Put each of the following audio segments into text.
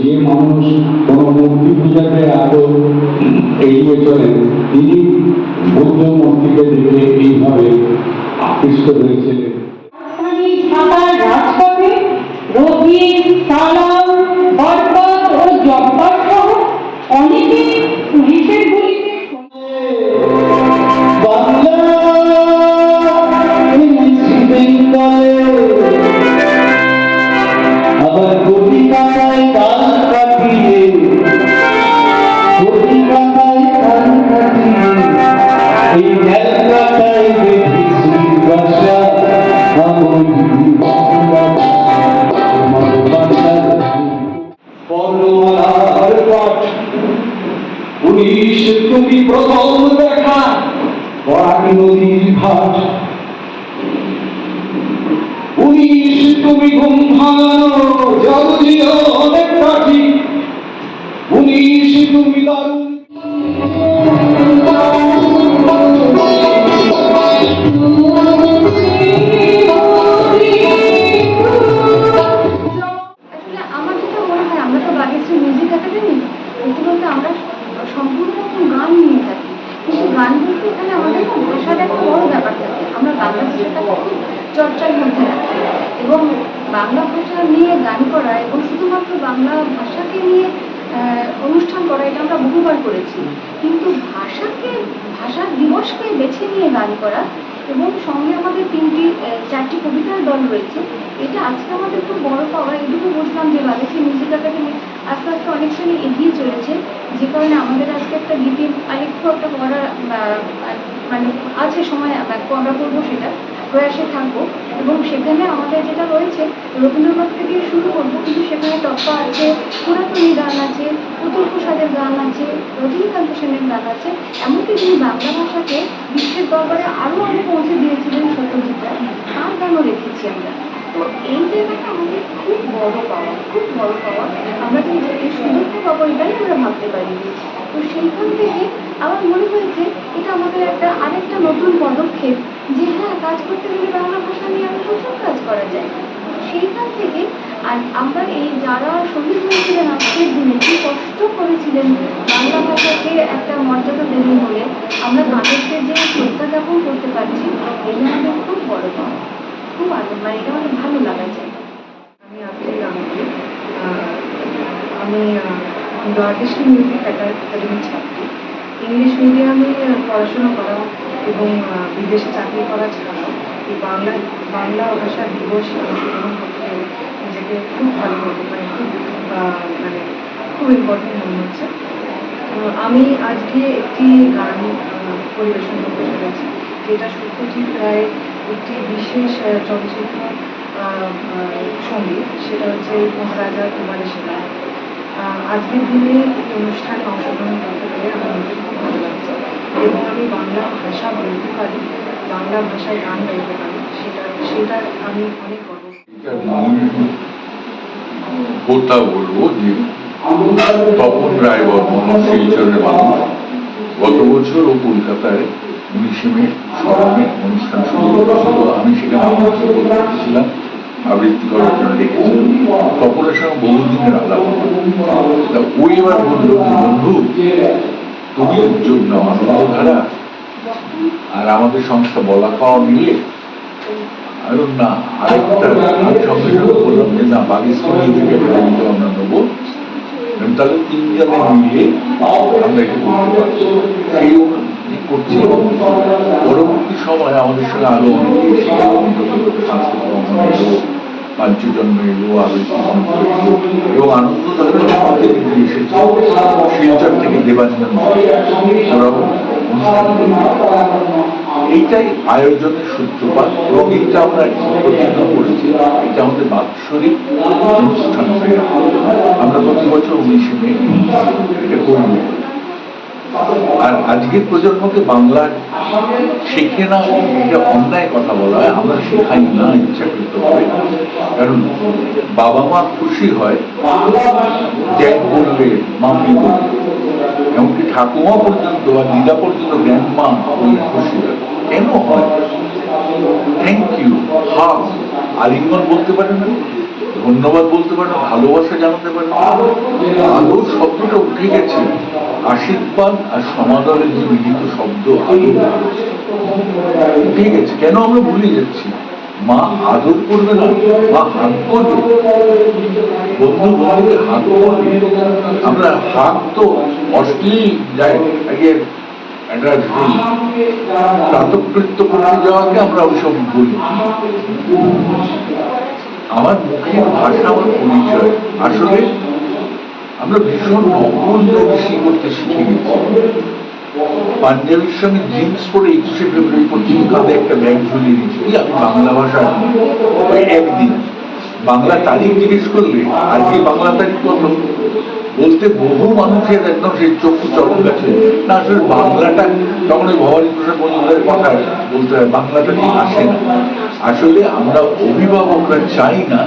যে মানুষ কোনো মূর্তি পূজাতে আরও এগিয়ে চলেন, তিনি বৌদ্ধ মূর্তিকে দেখে এইভাবে আকৃষ্ট হয়েছিলেন। রাজপথে রবি তুমি ঘুম ভাঙানো জল দিও অনেক কাঠি উনিশ তুমি দারুণ অনুষ্ঠান করা এটা আমরা বহুবার করেছি। কিন্তু ভাষাকে ভাষা দিবসকে বেছে নিয়ে গান করা এবং সঙ্গে আমাদের তিনটি চারটি কবিতার দল রয়েছে এটা আজকে আমাদের খুব বড় পাওয়া। এটুকু বুঝলাম যে বাগেশ্বরী মিউজিক একাডেমি আস্তে আস্তে অনেকখানি এগিয়ে চলেছে যে কারণে আমাদের আজকে একটা গীতির আরেকটু একটা করা আহ, মানে আছে সময় আমরা করব সেটা প্রয়াসে থাকব। এবং সেখানে আমাদের যেটা রয়েছে, রবীন্দ্রনাথ থেকে শুরু করব, কিন্তু সেখানে টপ্পা আছে, পুরাতনী গান আছে, পুতুল প্রসাদের গান আছে, রজনীকান্ত সেনের গান আছে, এমনকি তিনি বাংলা ভাষাকে বিশ্বের দরবারে আরও অনেক পৌঁছে দিয়েছিলেন সত্যজিৎ রায় তার গানও রেখেছি আমরা। তো এই জায়গাটা আমাদের খুব বড় পাওয়া, খুব বড় পাওয়া। আমরা কিন্তু এই সুযোগটা পাবো, এটাই আমরা ভাবতে পারি তো সেইখান থেকে আমার মনে হয়েছে, এটা আমাদের একটা আরেকটা নতুন পদক্ষেপ যে কাজ করতে গেলে বাংলা ভাষা নিয়ে আরও প্রচুর কাজ করা যায়। সেইখান থেকে আর আমরা এই যারা শহীদ হয়েছিলেন আজকের দিনে, কি কষ্ট করেছিলেন বাংলা ভাষাকে একটা মর্যাদা দেবে বলে আমরা তাদেরকে যে শ্রদ্ধা জ্ঞাপন করতে পারছি এটা আমাদের খুব বড় পাওয়া খুব আনন্দ মানে এটা আমাদের ভালো লাগা যায়। আমি আজকে গানকে আমি দ্বারকেশ্বরী মিউজিক একাডেমির ছাত্রী। ইংলিশ মিডিয়ামে পড়াশোনা করা এবং বিদেশে চাকরি করা ছাড়াও এই বাংলা বাংলা ভাষা দিবস অংশগ্রহণ করতে নিজেকে খুব ভালো মনে মানে খুব মানে খুব ইম্পর্টেন্ট মনে হচ্ছে। আমি আজকে একটি গান পরিবেশন করতে চলেছি, যেটা সত্যজিৎ রায়ের একটি বিশেষ চলচ্চিত্র সংগীত, সেটা হচ্ছে মহারাজা কুমারের সেবা আজকের দিনে এই অনুষ্ঠানে অংশগ্রহণ করতে পেরে আমার খুব ভালো লাগছে। আমি বাংলা ভাষা বলতে পারি বাংলা ভাষায় গান গাইতে পারি সেটা সেটার আমি অনেক বলব যে তপন রায় বর্মন শিলচরের মানুষ। গত বছর ও কলকাতায় উনিশে মে অনুষ্ঠান শুরু করেছিল আমি সেখানে আমন্ত্রণ করেছিলাম আবৃত্তি করার জন্য তপনের সঙ্গে বহুদিনের আলাপ ওই এবার যে, বন্ধু তুমি জন্য আনন্দধারা আর আমাদের সংস্থা বলা পাওয়া মিলে। আর না, আরেকটা সঙ্গে বললাম যে, না পাকিস্তানি থেকে আমরা নেব। তাহলে তিনজনে মিলে আমরা এটা করতে পারব সেই করছি। পরবর্তী সময় আমাদের সঙ্গে আরও অনেকে মঞ্চ এলো এবং আনন্দ তাদের এসেছে শিলচর থেকে দেবাঞ্জন ওরাও। এইটাই আয়োজনের সূত্রপাত এবং এইটা আমরা প্রতিজ্ঞা করেছি এটা আমাদের বাৎসরিক অনুষ্ঠান আমরা প্রতি বছর উনিশে মে এটা করব আর আজকের প্রজন্মকে বাংলা শেখে না এটা অন্যায় কথা বলা হয়, আমরা শেখাই না ইচ্ছাকৃত হবে। কারণ বাবা মা খুশি হয়, জ্ঞান বললে মাম্মি বললে এমনকি ঠাকুমা পর্যন্ত বা দিদা পর্যন্ত গ্র্যান্ড মা বললে খুশি হয়। কেন হয়? থ্যাংক ইউ হাফ আলিঙ্গন বলতে পারে না? ধন্যবাদ বলতে পারে, ভালোবাসা জানাতে পারে। আদর শব্দটা উঠে গেছে। আশীর্বাদ আর সমাদরের যে মিলিত শব্দ উঠে গেছে। কেন আমরা ভুলে যাচ্ছি? মা আদর করবে না, মা হাত করবে। বন্ধু বন্ধুকে হাত করবে। আমরা হাত তো অশ্লীল যায় আগে একটা করতে যাওয়াকে আমরা ওইসব বলি। আমার মুখের ভাষা আমার পরিচয়। আসলে আমরা ভীষণ নকল বেশি করতে শিখে গেছি। পাঞ্জাবির সঙ্গে জিন্স পরে একুশে ফেব্রুয়ারি পর্যন্ত কাঁধে একটা ব্যাগ ঝুলিয়ে দিয়েছি। আমি বাংলা ভাষা একদিন বাংলা তারিখ জিজ্ঞেস করলে, আজকে বাংলা তারিখ বলতে বহু মানুষের একদম সেই চক্ষু চরম গেছে না, আসলে বাংলাটা তখন ওই ভবানী মজুমদারের কথা বলতে হয়, বাংলাটা ঠিক আসে না। আসলে আমরা অভিভাবকরা চাই না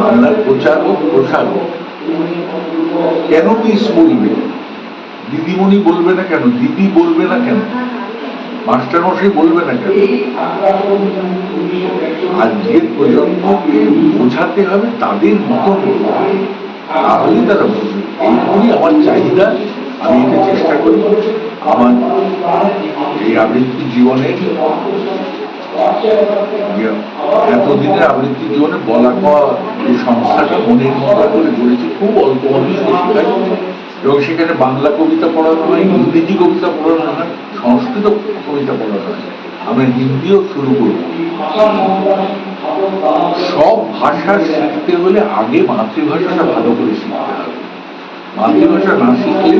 বাংলার প্রচার হোক, প্রসার হোক। কেন মিস বলবে? দিদিমণি বলবে না কেন? দিদি বলবে না কেন? মাস্টার মশাই বলবে না কেন? আজকের প্রজন্মকে বোঝাতে হবে, তাদের মতন তাহলেই তারা বুঝবে। এইগুলি আমার চাহিদা, আমি এটা চেষ্টা করি, আমার এই আবৃত্তি জীবনে এতদিনের আবৃত্তি জীবনে বলা কওয়া সংস্থাটা মনের মতো করে গড়েছি, খুব অল্প শেখায় এবং সেখানে বাংলা কবিতা পড়ানো হয়, ইংরেজি কবিতা পড়ানো হয়, সংস্কৃত কবিতা পড়ানো হয়। আমরা হিন্দিও শুরু করব। সব ভাষা শিখতে হলে আগে মাতৃভাষাটা ভালো করে শিখতে মাতৃভাষা না শিখলে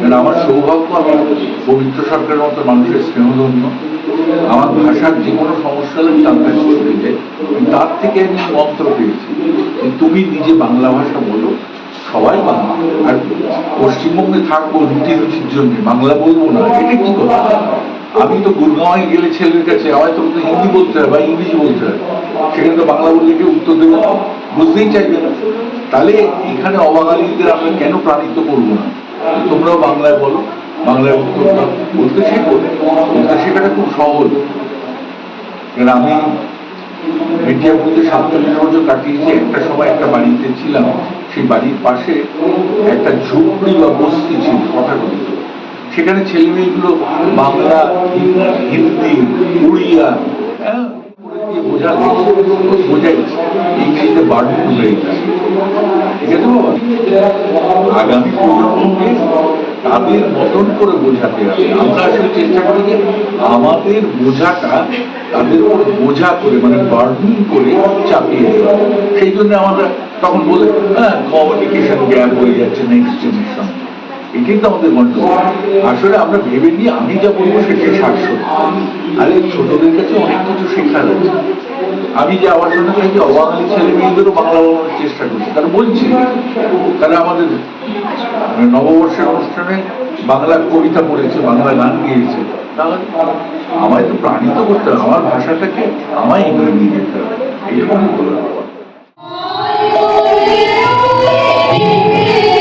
মানে আমার সৌভাগ্য আমি পবিত্র সরকারের মতো মানুষের স্নেহধন্য, আমার ভাষার যে কোনো সমস্যা হলে তার কাছে যায় তার থেকে আমি মন্ত্র পেয়েছি যে তুমি নিজে বাংলা ভাষা বলো, সবাই বাংলা। আর পশ্চিমবঙ্গে থাকব, রুটি রুচির জন্য। বাংলা বলব না, এটা কি কথা? আমি তো গুরগাঁওয়ে গেলে ছেলের কাছে, আমায় তো হিন্দি বলতে হয় বা ইংরেজি বলতে হয়। সেখানে তো বাংলা বললে কেউ উত্তর দেবো বুঝতেই চাইবে না। তাহলে এখানে অবাঙালিদের আমরা কেন প্রাণিত করব না? তোমরাও বাংলায় বলো, বাংলায় উত্তর বলতে শেখো, বলতে শেখাটা খুব সহজ। আমি মেটিয়াপুরিতে সাতচল্লিশ বছর কাটিয়েছি, একটা সময় একটা বাড়িতে ছিলাম, সেই বাড়ির পাশে একটা ঝুপড়ি বা বস্তি ছিল কথা কথিত সেখানে ছেলে মেয়েগুলো বাংলা, হিন্দি, উড়িয়া হ্যাঁ দিয়ে বোঝাই ইংরেজিতে বার্ডন হয়ে যায় ঠিক আছে আগামী প্রজন্মকে তাদের মতন করে বোঝাতে হবে। আমরা আসলে চেষ্টা করি যে আমাদের বোঝাটা তাদের উপর বোঝা করে মানে বার্নিং করে চাপিয়ে দেওয়া। সেই জন্য আমরা তখন বলে হ্যাঁ কমিউনিকেশন গ্যাপ হয়ে যাচ্ছে নেক্সট জেনারেশন এটাই তো আমাদের গন্ডগোল আসলে আমরা ভেবে নিই আমি যা বলব সেটাই শাশ্বত আরে ছোটদের কাছে অনেক কিছু শেখার আছে আমি যে আমার জন্য যে অবাঙালি ছেলে মেয়েদেরও বাংলা বলার চেষ্টা করছি তারা বলছি তারা আমাদের নববর্ষের অনুষ্ঠানে বাংলা কবিতা পড়েছে বাংলা গান গেয়েছে আমায় তো প্রাণিত করতে হবে আমার ভাষাটাকে আমায় এগিয়ে নিয়ে যেতে হবে Thank you.